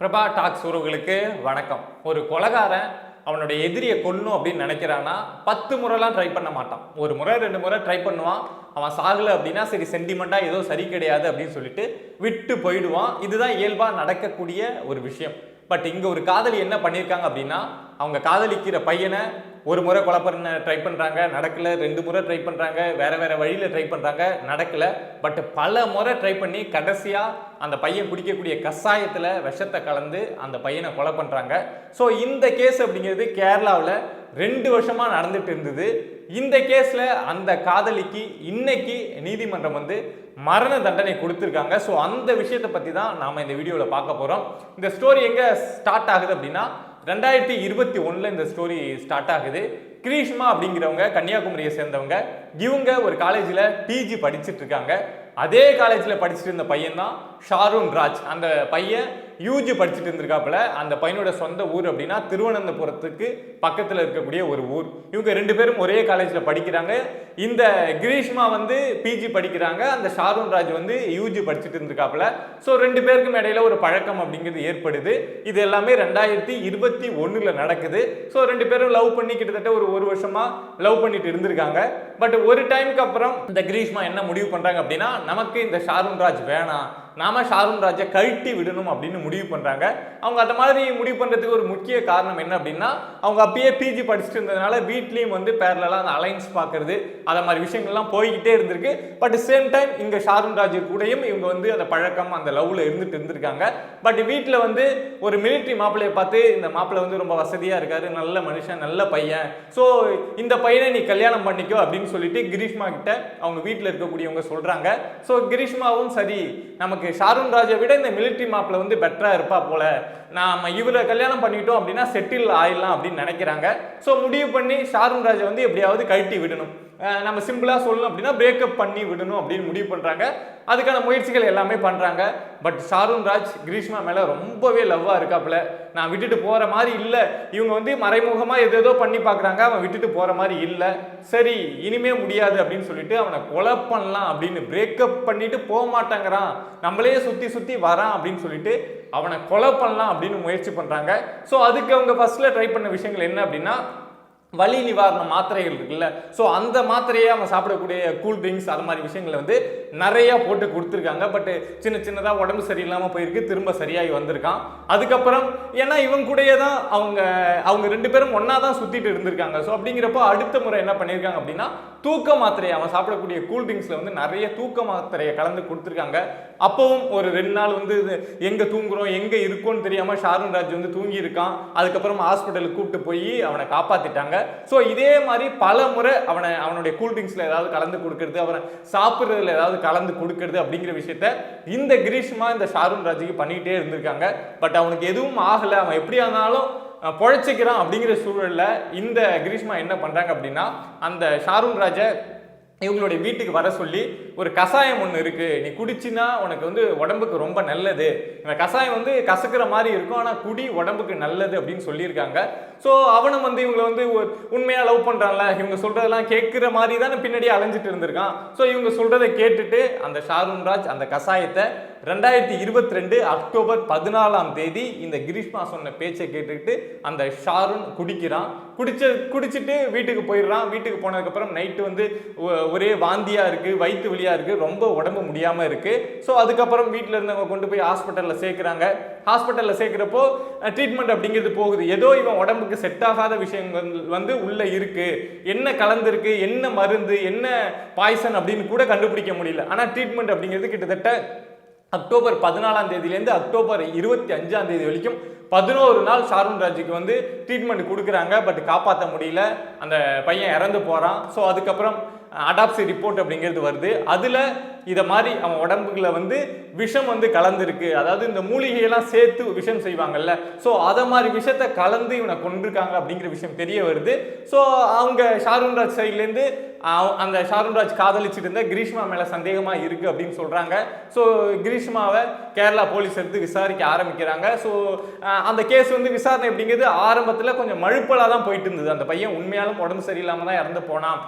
Prabha tax உறவுகளுக்கு வணக்கம். ஒரு கொலகாரன் அவனுடைய எதிரியை கொல்லணும் அப்படின்னு நினைக்கிறான்னா பத்து முறைலாம் ட்ரை பண்ண மாட்டான். ஒரு முறை ரெண்டு முறை ட்ரை பண்ணுவான். அவன் சாகலை அப்படின்னா சரி சென்டிமெண்ட்டாக ஏதோ சரி கிடையாது அப்படின்னு சொல்லிட்டு விட்டு போயிடுவான். இதுதான் இயல்பாக நடக்கக்கூடிய ஒரு விஷயம். பட் இங்கே ஒரு காதலி என்ன பண்ணியிருக்காங்க அப்படின்னா அவங்க காதலிக்கிற பையனை ஒரு முறை கொலை பண்ண ட்ரை பண்ணுறாங்க நடக்கல. ரெண்டு முறை ட்ரை பண்ணுறாங்க வேறு வேறு வழியில் ட்ரை பண்ணுறாங்க நடக்கலை. பட் பல முறை ட்ரை பண்ணி கடைசியாக அந்த பையன் குடிக்கக்கூடிய கஷாயத்தில் விஷத்தை கலந்து அந்த பையனை கொலை பண்ணுறாங்க ஸோ இந்த கேஸ் அப்படிங்கிறது கேரளாவில் ரெண்டு வருஷமாக நடந்துட்டு இருந்தது. இந்த கேஸில் அந்த காதலிக்கு இன்னைக்கு நீதிமன்றம் வந்து மரண தண்டனை கொடுத்துருக்காங்க. ஸோ அந்த விஷயத்தை பற்றி தான் நாம் இந்த வீடியோவில் பார்க்க போகிறோம் இந்த ஸ்டோரி எங்கே ஸ்டார்ட் ஆகுது அப்படின்னா ரெண்டாயிரத்தி இருபத்தி ஒன்றில் இந்த ஸ்டோரி ஸ்டார்ட் ஆகுது. கிரீஷ்மா அப்படிங்கிறவங்க கன்னியாகுமரியை சேர்ந்தவங்க இவங்க ஒரு காலேஜில் பிஜி படிச்சுட்டு இருக்காங்க. அதே காலேஜில் படிச்சுட்டு இருந்த பையன் தான் ஷாரூன் ராஜ். அந்த பையன் யூஜி படிச்சுட்டு இருந்திருக்காப்புல அந்த பையனோட சொந்த ஊர் அப்படின்னா திருவனந்தபுரத்துக்கு பக்கத்தில் இருக்கக்கூடிய ஒரு ஊர். இவங்க ரெண்டு பேரும் ஒரே காலேஜில் படிக்கிறாங்க. இந்த கிரீஷ்மா வந்து பிஜி படிக்கிறாங்க. அந்த ஷாருன் ராஜ் வந்து யூஜி படிச்சுட்டு இருந்திருக்காப்புல. ஸோ ரெண்டு பேருக்கும் இடையில ஒரு பழக்கம் அப்படிங்கிறது ஏற்படுது. இது எல்லாமே ரெண்டாயிரத்தி இருபத்தி ஒன்றில் நடக்குது. ஸோ ரெண்டு பேரும் லவ் பண்ணி கிட்டத்தட்ட ஒரு ஒரு வருஷமாக லவ் பண்ணிட்டு இருந்திருக்காங்க. பட் ஒரு டைமுக்கு அப்புறம் இந்த கிரீஷ்மா என்ன முடிவு பண்ணுறாங்க அப்படின்னா நமக்கு இந்த ஷாருன் ராஜ் வேணாம். நாம ஷாருன் ராஜை கழட்டி விடணும் அப்படின்னு முடிவு பண்ணுறாங்க அவங்க அந்த மாதிரி முடிவு பண்ணுறதுக்கு ஒரு முக்கிய காரணம் என்ன அப்படின்னா அவங்க அப்பயே பிஜி படிச்சுட்டு இருந்ததுனால வீட்லேயும் வந்து பேரலாம் அந்த அலைன்ஸ் பார்க்குறது அதை மாதிரி விஷயங்கள்லாம் போய்கிட்டே இருந்திருக்கு. பட் சேம் டைம் இங்கே ஷாருன் ராஜ் கூடயும் இவங்க வந்து அந்த பழக்கம் அந்த லவ்வில் இருந்துட்டு இருந்திருக்காங்க. பட் வீட்டில் வந்து ஒரு மிலிட்ரி மாப்பிள்ளையை பார்த்து இந்த மாப்பிள்ளை வந்து ரொம்ப வசதியாக இருக்காரு நல்ல மனுஷன் நல்ல பையன். ஸோ இந்த பையன் பையனை நீ கல்யாணம் பண்ணிக்கோ அப்படின்னு சொல்லிட்டு கிரீஷ்மா கிட்ட அவங்க வீட்டில் இருக்கக்கூடியவங்க சொல்றாங்க. ஸோ கிரீஷ்மாவும் சரி நமக்கு ஷாருன் ராஜை விட இந்த மிலிட்ரி மாப்பில் வந்து பெட்டராக இருப்பா போல. நாம இவரை கல்யாணம் பண்ணிட்டோம் அப்படின்னா செட்டில் ஆயிடலாம் அப்படின்னு நினைக்கிறாங்க. ஸோ முடிவு பண்ணி ஷாருன் ராஜை வந்து எப்படியாவது கழட்டி விடணும். நம்ம சிம்பிளாக சொல்லணும் அப்படின்னா பிரேக்கப் பண்ணி விடணும் அப்படின்னு முடிவு பண்ணுறாங்க அதுக்கான முயற்சிகள் எல்லாமே பண்ணுறாங்க பட் ஷாருன் ராஜ் கிரீஷ்மா மேலே ரொம்பவே லவ்வாக இருக்காப்புல. நான் விட்டுட்டு போகிற மாதிரி இல்லை. இவங்க வந்து மறைமுகமாக எதேதோ பண்ணி பார்க்குறாங்க அவன் விட்டுட்டு போகிற மாதிரி இல்லை. சரி இனிமே முடியாது அப்படின்னு சொல்லிட்டு அவனை கொலை பண்ணலாம் அப்படின்னு பிரேக்கப் பண்ணிட்டு போக மாட்டேங்கிறான். நம்மளே சுற்றி சுற்றி வரான் அப்படின்னு சொல்லிட்டு அவனை கொலை பண்ணலாம் அப்படின்னு முயற்சி பண்ணுறாங்க ஸோ அதுக்கு அவங்க ஃபஸ்ட்டில் ட்ரை பண்ண விஷயங்கள் என்ன அப்படின்னா வலி நிவாரண மாத்திரைகள் இருக்குல்ல. ஸோ அந்த மாத்திரையை அவன் சாப்பிடக்கூடிய கூல் ட்ரிங்க்ஸ் அது மாதிரி விஷயங்களை வந்து நிறையா போட்டு கொடுத்துருக்காங்க. பட் சின்ன சின்னதாக உடம்பு சரியில்லாமல் போயிருக்கு. திரும்ப சரியாகி வந்திருக்கான். அதுக்கப்புறம் ஏன்னா இவங்க கூடயே தான் அவங்க அவங்க ரெண்டு பேரும் ஒன்றா தான் சுற்றிட்டு இருந்திருக்காங்க. ஸோ அப்படிங்கிறப்போ அடுத்த முறை என்ன பண்ணியிருக்காங்க அப்படின்னா தூக்க மாத்திரையை அவன் சாப்பிடக்கூடிய கூல் ட்ரிங்க்ஸில் வந்து நிறைய தூக்க மாத்திரையை கலந்து கொடுத்துருக்காங்க. அப்பவும் ஒரு ரெண்டு நாள் வந்து இது எங்கே தூங்குறோம் எங்கே இருக்கோன்னு தெரியாமல் ஷாருன் ராஜ் வந்து தூங்கி இருக்கான் அதுக்கப்புறம் ஹாஸ்பிட்டலுக்கு கூப்பிட்டு போய் அவனை காப்பாற்றிட்டாங்க ஸோ இதே மாதிரி பல முறை அவனை அவனுடைய கூல் ட்ரிங்க்ஸில் ஏதாவது கலந்து கொடுக்கறது அவனை சாப்பிட்றதுல ஏதாவது கலந்து கொடுக்கறது அப்படிங்கிற விஷயத்த இந்த கிரீஷ்மா இந்த ஷாருன் ராஜுக்கு பண்ணிக்கிட்டே இருந்திருக்காங்க. பட் அவனுக்கு எதுவும் ஆகலை. அவன் எப்படியா இருந்தாலும் பொழைச்சிக்கிறான் அப்படிங்கிற சூழலில் இந்த கிரீஷ்மா என்ன பண்ணுறாங்க அப்படின்னா அந்த ஷாருன் ராஜை இவங்களுடைய வீட்டுக்கு வர சொல்லி ஒரு கஷாயம் ஒன்று இருக்குது நீ குடிச்சின்னா உனக்கு வந்து உடம்புக்கு ரொம்ப நல்லது. இந்த கஷாயம் வந்து கசக்கிற மாதிரி இருக்கும் ஆனால் குடி உடம்புக்கு நல்லது அப்படின்னு சொல்லியிருக்காங்க. ஸோ அவனும் வந்து இவங்களை வந்து உண்மையாக லவ் பண்ணுறான்ல இவங்க சொல்கிறதெல்லாம் கேட்குற மாதிரி தானே பின்னாடியே அலைஞ்சிட்டு இருந்திருக்கான். ஸோ இவங்க சொல்கிறத கேட்டுட்டு அந்த ஷாருன் ராஜ் அந்த கஷாயத்தை ரெண்டாயிரத்தி இருபத்தி ரெண்டு அக்டோபர் பதினாலாம் தேதி இந்த கிரீஷ்மா சொன்ன பேச்சை கேட்டுக்கிட்டு அந்த ஷாருன் குடிக்கிறான். குடிச்ச குடிச்சிட்டு வீட்டுக்கு போயிடுறான். வீட்டுக்கு போனதுக்கப்புறம் நைட்டு வந்து ஒ- ஒரே வாந்தியாக இருக்குது வயிற்று வழியாக இருக்குது ரொம்ப உடம்பு முடியாமல் இருக்குது ஸோ அதுக்கப்புறம் வீட்டில் இருந்தவங்க கொண்டு போய் ஹாஸ்பிட்டலில் சேர்க்குறாங்க. ஹாஸ்பிட்டலில் சேர்க்குறப்போ ட்ரீட்மெண்ட் அப்படிங்கிறது போகுது. ஏதோ இவன் உடம்புக்கு செட் ஆகாத விஷயங்கள் வந்து உள்ளே இருக்குது என்ன கலந்துருக்கு என்ன மருந்து என்ன பாய்சன் அப்படின்னு கூட கண்டுபிடிக்க முடியல. ஆனால் ட்ரீட்மெண்ட் அப்படிங்கிறது கிட்டத்தட்ட அக்டோபர் பதினாலாம் தேதியிலேருந்து அக்டோபர் இருபத்தி அஞ்சாம் தேதி வரைக்கும் பதினோரு நாள் ஷாருன் ராஜுக்கு வந்து ட்ரீட்மெண்ட் கொடுக்குறாங்க பட் காப்பாற்ற முடியல. அந்த பையன் இறந்து போகிறான் ஸோ அதுக்கப்புறம் அடாப்சி ரிப்போர்ட் அப்படிங்கிறது வருது. அதில் இதை மாதிரி அவன் உடம்புல வந்து விஷம் வந்து கலந்துருக்கு. அதாவது இந்த மூலிகையெல்லாம் சேர்த்து விஷம் செய்வாங்கல்ல. ஸோ அதை மாதிரி விஷத்தை கலந்து இவனை கொண்டிருக்காங்க அப்படிங்கிற விஷயம் தெரிய வருது. ஸோ அவங்க ஷாருன் ராஜ் சைட்லேருந்து அந்த ஷாருன் ராஜ் காதலிச்சிட்டு இருந்த கிரீஷ்மா மேலே சந்தேகமாக இருக்குது அப்படின்னு சொல்கிறாங்க ஸோ கிரீஷ்மாவை கேரளா போலீஸ் எடுத்து விசாரிக்க ஆரம்பிக்கிறாங்க. ஸோ அந்த கேஸ் வந்து விசாரணை அப்படிங்கிறது ஆரம்பத்தில் கொஞ்சம் மழுப்பலாக தான் போயிட்டு இருந்தது. அந்த பையன் உண்மையாலும் உடம்பு சரியில்லாமல் தான் இறந்து போனான்.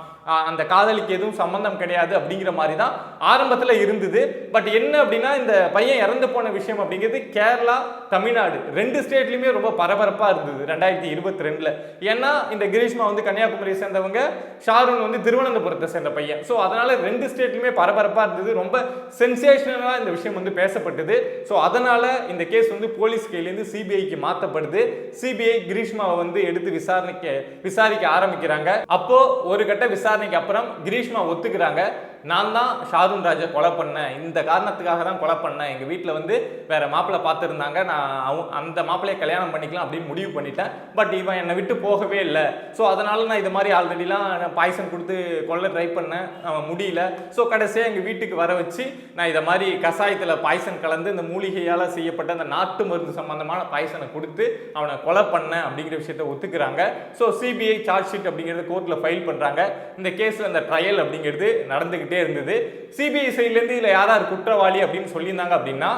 அந்த காதலிக்கு எதுவும் சம்பந்தம் கிடையாது அப்படிங்கிற மாதிரி தான் ஆரம்பத்தில் இருந்தது. பட் என்ன அப்படின்னா இந்த பையன் இறந்து போன விஷயம் அப்படிங்கிறது கேரளா தமிழ்நாடு ரெண்டு ஸ்டேட்லையுமே ரொம்ப பரபரப்பாக இருந்தது ரெண்டாயிரத்தி இருபத்தி ரெண்டில் ஏன்னா இந்த கிரீஷ்மா வந்து கன்னியாகுமரியை சேர்ந்தவங்க ஷாருன் வந்து திருவனந்தபுரத்தை சேர்ந்த பையன். ஸோ அதனால் ரெண்டு ஸ்டேட்லையுமே பரபரப்பாக இருந்தது. ரொம்ப சென்சேஷனலாக இந்த விஷயம் வந்து பேசப்பட்டது. ஸோ அதனால் இந்த கேஸ் வந்து போலீஸ் கையிலேருந்து சிபிஐக்கு மாற்றப்படுது சிபிஐ கிரீஷ்மாவை வந்து எடுத்து விசாரணைக்கு விசாரிக்க ஆரம்பிக்கிறாங்க. அப்போது ஒரு கட்ட விசாரணைக்கு அப்புறம் கிரீஷ்மா ஒத்துக்கிறாங்க. நான் தான் ஷாருன் ராஜை கொலை பண்ணேன். இந்த காரணத்துக்காக தான் கொலை பண்ணேன். எங்கள் வீட்டில் வந்து வேறு மாப்பிள்ளை பார்த்துருந்தாங்க. நான் அவ- அந்த மாப்பிள்ளையை கல்யாணம் பண்ணிக்கலாம் அப்படின்னு முடிவு பண்ணிட்டேன். பட் இவன் என்னை விட்டு போகவே இல்லை. ஸோ அதனால் நான் இது மாதிரி ஆல்ரெடிலாம் பாய்சன் கொடுத்து கொல்ல ட்ரை பண்ணேன். அவன் முடியல. ஸோ கடைசியாக எங்கள் வீட்டுக்கு வர வச்சு நான் இதை மாதிரி கஷாயத்தில் பாய்சன் கலந்து இந்த மூலிகையால் செய்யப்பட்ட அந்த நாட்டு மருந்து சம்மந்தமான பாய்சனை கொடுத்து அவனை கொலை பண்ணேன் அப்படிங்கிற விஷயத்தை ஒத்துக்கிறாங்க. ஸோ சிபிஐ சார்ஜ் ஷீட் அப்படிங்கிறது கோர்ட்டில் ஃபைல் பண்ணுறாங்க இந்த கேஸில் அந்த ட்ரையல் அப்படிங்கிறது நடந்துக்கிட்டு இருந்தது. சிபிஐ சைட்லேருந்து இதில் யார் யார் குற்றவாளி அப்படின்னு சொல்லியிருந்தாங்க அப்படின்னா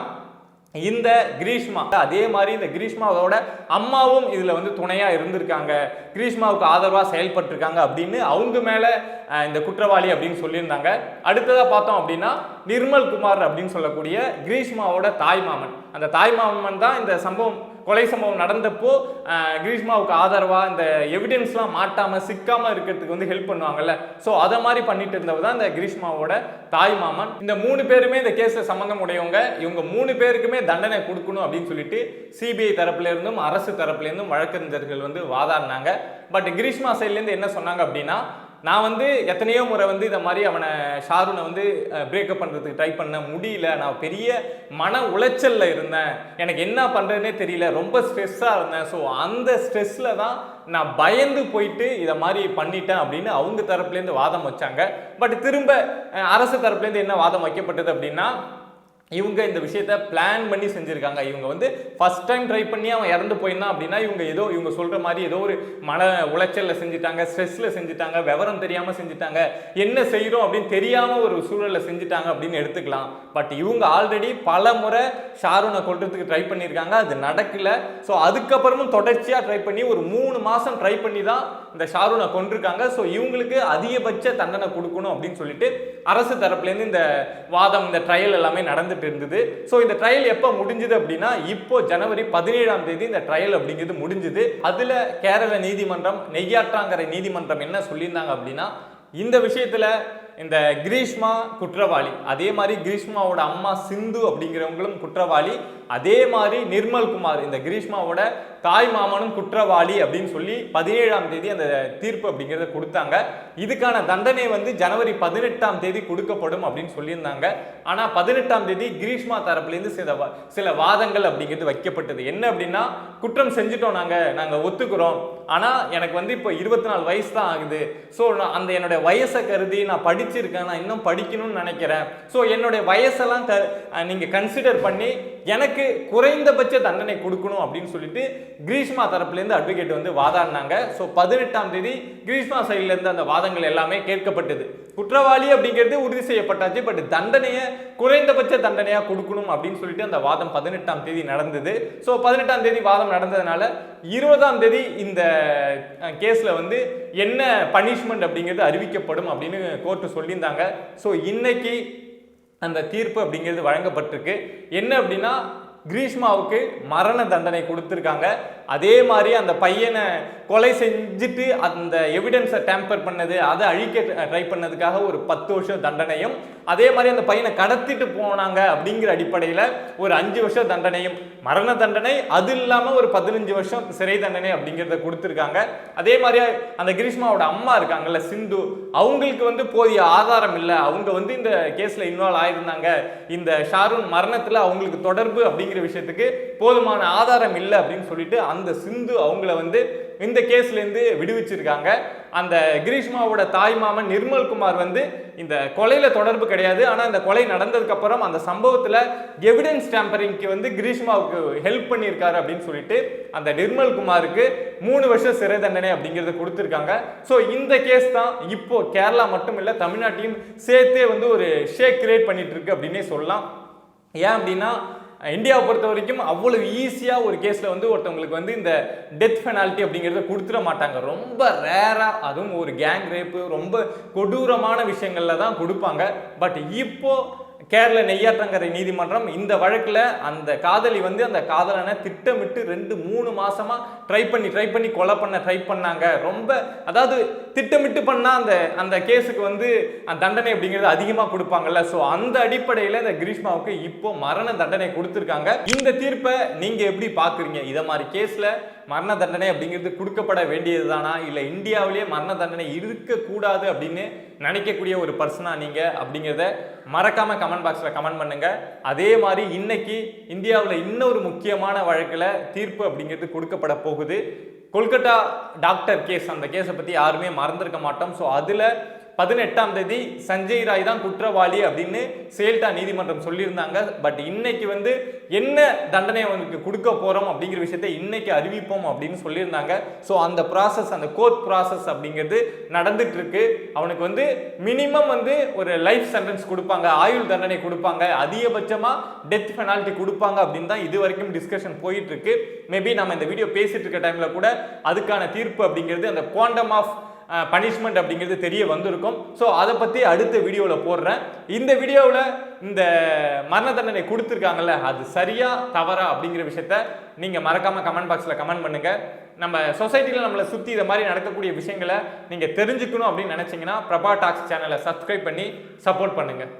இந்த கிரீஷ்மா. அதே மாதிரி இந்த கிரீஷ்மாவோட அம்மாவும் இதில் வந்து துணையாக இருந்திருக்காங்க. கிரீஷ்மாவுக்கு ஆதரவாக செயல்பட்டிருக்காங்க அப்படின்னு அவங்க மேலே இந்த குற்றவாளி அப்படின்னு சொல்லியிருந்தாங்க. அடுத்ததாக பார்த்தோம் அப்படின்னா நிர்மல் குமார் அப்படின்னு சொல்லக்கூடிய கிரீஷ்மாவோட தாய் மாமன். அந்த தாய் மாமன் தான் இந்த சம்பவம் கொலை சம்பவம் நடந்தப்போ கிரீஷ்மாவுக்கு ஆதரவாக இந்த எவிடன்ஸ்லாம் மாட்டாமல் சிக்காமல் இருக்கிறதுக்கு வந்து ஹெல்ப் பண்ணுவாங்கல்ல. ஸோ அதை மாதிரி பண்ணிட்டு இருந்தவர் தான் இந்த கிரீஷ்மாவோட தாய் மாமன். இந்த மூணு பேருமே இந்த கேஸில் சம்மந்தம் உடையவங்க. இவங்க மூணு பேருக்குமே தண்டனை கொடுக்கணும் அப்படின்னு சொல்லிட்டு சிபிஐ தரப்புலேருந்தும் அரசு தரப்புல இருந்தும் வழக்கறிஞர்கள் வந்து வாதாடினாங்க. பட் கிரீஷ்மா சைட்லேருந்து என்ன சொன்னாங்க அப்படின்னா நான் வந்து எத்தனையோ முறை வந்து இந்த மாதிரி அவனை ஷாருனை வந்து பிரேக்கப் பண்ணுறதுக்கு ட்ரை பண்ண முடியல. நான் பெரிய மன உளைச்சலில் இருந்தேன். எனக்கு என்ன பண்ணுறதுனே தெரியல. ரொம்ப ஸ்ட்ரெஸ்ஸாக இருந்தேன். ஸோ அந்த ஸ்ட்ரெஸ்ஸில் தான் நான் பயந்து போயிட்டு இதை மாதிரி பண்ணிட்டேன் அப்படின்னு அவங்க தரப்புலேருந்து வாதம் வச்சாங்க. பட் திரும்ப அரசு தரப்புலேருந்து என்ன வாதம் வைக்கப்பட்டது அப்படின்னா இவங்க இந்த விஷயத்த பிளான் பண்ணி செஞ்சுருக்காங்க. இவங்க வந்து ஃபஸ்ட் டைம் ட்ரை பண்ணி அவன் இறந்து போயிருந்தான் அப்படின்னா இவங்க ஏதோ இவங்க சொல்கிற மாதிரி ஏதோ ஒரு மன உளைச்சலில் செஞ்சுட்டாங்க ஸ்ட்ரெஸ்ஸில் செஞ்சுட்டாங்க விவரம் தெரியாமல் செஞ்சுட்டாங்க. என்ன செய்கிறோம் அப்படின்னு தெரியாமல் ஒரு சூழலில் செஞ்சுட்டாங்க அப்படின்னு எடுத்துக்கலாம். பட் இவங்க ஆல்ரெடி பல முறை ஷாருனை கொள்றதுக்கு ட்ரை பண்ணியிருக்காங்க அது நடக்கல. ஸோ அதுக்கப்புறமும் தொடர்ச்சியாக ட்ரை பண்ணி ஒரு மூணு மாதம் ட்ரை பண்ணி தான் இந்த ஷாருனை கொண்டிருக்காங்க ஸோ இவங்களுக்கு அதிகபட்ச தண்டனை கொடுக்கணும் அப்படின்னு சொல்லிட்டு அரசு தரப்புலேருந்து இந்த வாதம் இந்த ட்ரையல் எல்லாமே நடந்துட்டு இருந்தது. ஸோ இந்த ட்ரையல் எப்போ முடிஞ்சுது அப்படின்னா இப்போ ஜனவரி பதினேழாம் தேதி இந்த ட்ரையல் அப்படிங்கிறது முடிஞ்சுது. அதில் கேரள நீதிமன்றம் நெய்யாற்றாங்கரை நீதிமன்றம் என்ன சொல்லியிருந்தாங்க அப்படின்னா இந்த விஷயத்தில் இந்த கிரீஷ்மா குற்றவாளி அதே மாதிரி கிரீஷ்மாவோட அம்மா சிந்து அப்படிங்கிறவங்களும் குற்றவாளி அதே மாதிரி நிர்மல் குமார் இந்த கிரீஷ்மாவோட தாய் மாமனும் குற்றவாளி அப்படின்னு சொல்லி பதினேழாம் தேதி அந்த தீர்ப்பு அப்படிங்கிறத கொடுத்தாங்க. இதுக்கான தண்டனை வந்து ஜனவரி பதினெட்டாம் தேதி கொடுக்கப்படும் அப்படின்னு சொல்லியிருந்தாங்க. ஆனால் பதினெட்டாம் தேதி கிரீஷ்மா தரப்புலேருந்து சில சில வாதங்கள் அப்படிங்கிறது வைக்கப்பட்டது. என்ன அப்படின்னா குற்றம் செஞ்சுட்டோம் நாங்கள் நாங்கள் ஒத்துக்கிறோம். ஆனால் எனக்கு வந்து இப்போ இருபத்தி நாலு வயசு தான் ஆகுது. ஸோ நான் அந்த என்னுடைய வயசை கருதி நான் படிச்சிருக்கேன் நான் இன்னும் படிக்கணும்னு நினைக்கிறேன். ஸோ என்னுடைய வயசெல்லாம் க நீங்கள் கன்சிடர் பண்ணி எனக்கு குறைந்தபட்ச தண்டனை கொடுக்கணும் அப்படின்னு சொல்லிட்டு கிரீஷ்மா தரப்புலேருந்து அட்வொகேட் வந்து வாதாடினாங்க. ஸோ பதினெட்டாம் தேதி கிரீஷ்மா சைட்லேருந்து அந்த வாதங்கள் எல்லாமே கேட்கப்பட்டது. குற்றவாளி அப்படிங்கிறது உறுதி செய்யப்பட்டாச்சு. பட் தண்டனையை குறைந்தபட்ச தண்டனையாக கொடுக்கணும் அப்படின்னு சொல்லிட்டு அந்த வாதம் பதினெட்டாம் தேதி நடந்தது. ஸோ பதினெட்டாம் தேதி வாதம் நடந்ததுனால இருபதாம் தேதி இந்த கேஸில் வந்து என்ன பனிஷ்மெண்ட் அப்படிங்கிறது அறிவிக்கப்படும் அப்படின்னு கோர்ட்டு சொல்லியிருந்தாங்க. ஸோ இன்னைக்கு அந்த தீர்ப்பு அப்படிங்கிறது வழங்கப்பட்டிருக்கு. என்ன அப்படின்னா கிரீஷ்மாவுக்கு மரண தண்டனை கொடுத்துருக்காங்க. அதே மாதிரி அந்த பையனை கொலை செஞ்சுட்டு அந்த எவிடன்ஸை டேம்பர் பண்ணது அதை அழிக்க ட்ரை பண்ணதுக்காக ஒரு பத்து வருஷம் தண்டனையும் அதே மாதிரி அந்த பையனை கடத்திட்டு போனாங்க அப்படிங்கிற அடிப்படையில் ஒரு அஞ்சு வருஷம் தண்டனையும். மரண தண்டனை அது இல்லாமல் ஒரு பதினஞ்சு வருஷம் சிறை தண்டனை அப்படிங்கிறத கொடுத்துருக்காங்க. அதே மாதிரி அந்த கிரீஷ்மாவோட அம்மா இருக்காங்கல்ல சிந்து அவங்களுக்கு வந்து போதிய ஆதாரம் இல்லை. அவங்க வந்து இந்த கேஸில் இன்வால்வ் ஆயிருந்தாங்க. இந்த ஷாருன் மரணத்தில் அவங்களுக்கு தொடர்பு அப்படிங்கிற விஷயத்துக்கு போதுமான ஆதாரம் இல்லை அப்படின்னு சொல்லிட்டு அந்த சிந்து அவங்கள வந்து இந்த கேஸ்லேருந்து விடுவிச்சிருக்காங்க. அந்த கிரீஷ்மாவோட தாய் மாமன் நிர்மல் குமார் வந்து இந்த கொலையில் தொடர்பு கிடையாது. ஆனால் இந்த கொலை நடந்ததுக்கப்புறம் அந்த சம்பவத்தில் எவிடன்ஸ் டேம்பரிங்க்கு வந்து கிரீஷ்மாவுக்கு ஹெல்ப் பண்ணியிருக்காரு அப்படின்னு சொல்லிட்டு அந்த நிர்மல் குமாருக்கு மூணு வருஷம் சிறை தண்டனை அப்படிங்கிறத கொடுத்துருக்காங்க. ஸோ இந்த கேஸ் தான் இப்போ கேரளா மட்டும் இல்லை தமிழ்நாட்டையும் சேர்த்தே வந்து ஒரு ஷேக் கிரியேட் பண்ணிட்டு இருக்கு அப்படின்னே சொல்லலாம். ஏன் அப்படின்னா இந்தியாவை பொறுத்த வரைக்கும் அவ்வளவு ஈஸியாக ஒரு கேஸில் வந்து ஒருத்தவங்களுக்கு வந்து இந்த டெத் பெனால்ட்டி அப்படிங்கிறத கொடுத்துட மாட்டாங்க. ரொம்ப ரேராக அதுவும் ஒரு கேங் ரேப்பு ரொம்ப கொடூரமான விஷயங்களில் தான் கொடுப்பாங்க. பட் இப்போ கேரள நெய்யாற்றங்கரை நீதிமன்றம் இந்த வழக்கில் அந்த காதலி வந்து அந்த காதலனை திட்டமிட்டு ரெண்டு மூணு மாசமா ட்ரை பண்ணி ட்ரை பண்ணி கொலை பண்ண ட்ரை பண்ணாங்க. ரொம்ப அதாவது திட்டமிட்டு பண்ணால் அந்த அந்த கேஸுக்கு வந்து அந்த தண்டனை அப்படிங்கிறது அதிகமாக கொடுப்பாங்கல்ல. ஸோ அந்த அடிப்படையில் இந்த கிரீஷ்மாவுக்கு இப்போ மரண தண்டனை கொடுத்துருக்காங்க. இந்த தீர்ப்பை நீங்கள் எப்படி பார்க்குறீங்க? இதை மாதிரி கேஸில் மரண தண்டனை அப்படிங்கிறது கொடுக்கப்பட வேண்டியது தானா இல்லை இந்தியாவிலேயே மரண தண்டனை இருக்கக்கூடாது அப்படின்னு நினைக்கக்கூடிய ஒரு பர்சனாக நீங்கள் அப்படிங்கிறத மறக்காமல் கமெண்ட் பாக்ஸில் கமெண்ட் பண்ணுங்கள் அதே மாதிரி இன்னைக்கு இந்தியாவில் இன்னொரு முக்கியமான வழக்கில் தீர்ப்பு அப்படிங்கிறது கொடுக்கப்பட போகுது. கொல்கட்டா டாக்டர் கேஸ் அந்த கேஸை பற்றி யாருமே மறந்துருக்க மாட்டோம். ஸோ அதில் பதினெட்டாம் தேதி சஞ்சய் ராய் தான் குற்றவாளி அப்படின்னு சேல்டா நீதிமன்றம் சொல்லியிருந்தாங்க. பட் இன்னைக்கு வந்து என்ன தண்டனை அவனுக்கு கொடுக்க போறோம் அப்படிங்கிற விஷயத்தை இன்னைக்கு அறிவிப்போம் அப்படின்னு சொல்லியிருந்தாங்க. ஸோ அந்த ப்ராசஸ் அந்த கோர்ட் ப்ராசஸ் அப்படிங்கிறது நடந்துட்டு இருக்கு அவனுக்கு வந்து மினிமம் வந்து ஒரு லைஃப் சென்டென்ஸ் கொடுப்பாங்க ஆயுள் தண்டனை கொடுப்பாங்க அதிகபட்சமா டெத் பெனால்ட்டி கொடுப்பாங்க அப்படின்னு தான் இது வரைக்கும் டிஸ்கஷன் போயிட்டு இருக்கு மேபி நம்ம இந்த வீடியோ பேசிட்டு இருக்க டைம்ல கூட அதுக்கான தீர்ப்பு அப்படிங்கிறது அந்த குவாண்டம் ஆஃப் பனிஷ்மெண்ட் அப்படிங்கிறது தெரிய வந்திருக்கும். ஸோ அதை பற்றி அடுத்த வீடியோவில் போடுறேன். இந்த வீடியோவில் இந்த மரண தண்டனை கொடுத்துருக்காங்கல்ல அது சரியா தவறா அப்படிங்கிற விஷயத்த நீங்கள் மறக்காமல் கமெண்ட் பாக்ஸில் கமெண்ட் பண்ணுங்கள் நம்ம சொசைட்டியில் நம்மளை சுற்றி இதை மாதிரி நடக்கக்கூடிய விஷயங்களை நீங்கள் தெரிஞ்சுக்கணும் அப்படின்னு நினச்சிங்கன்னா பிரபா டாக்ஸ் சேனலை சப்ஸ்கிரைப் பண்ணி சப்போர்ட் பண்ணுங்கள்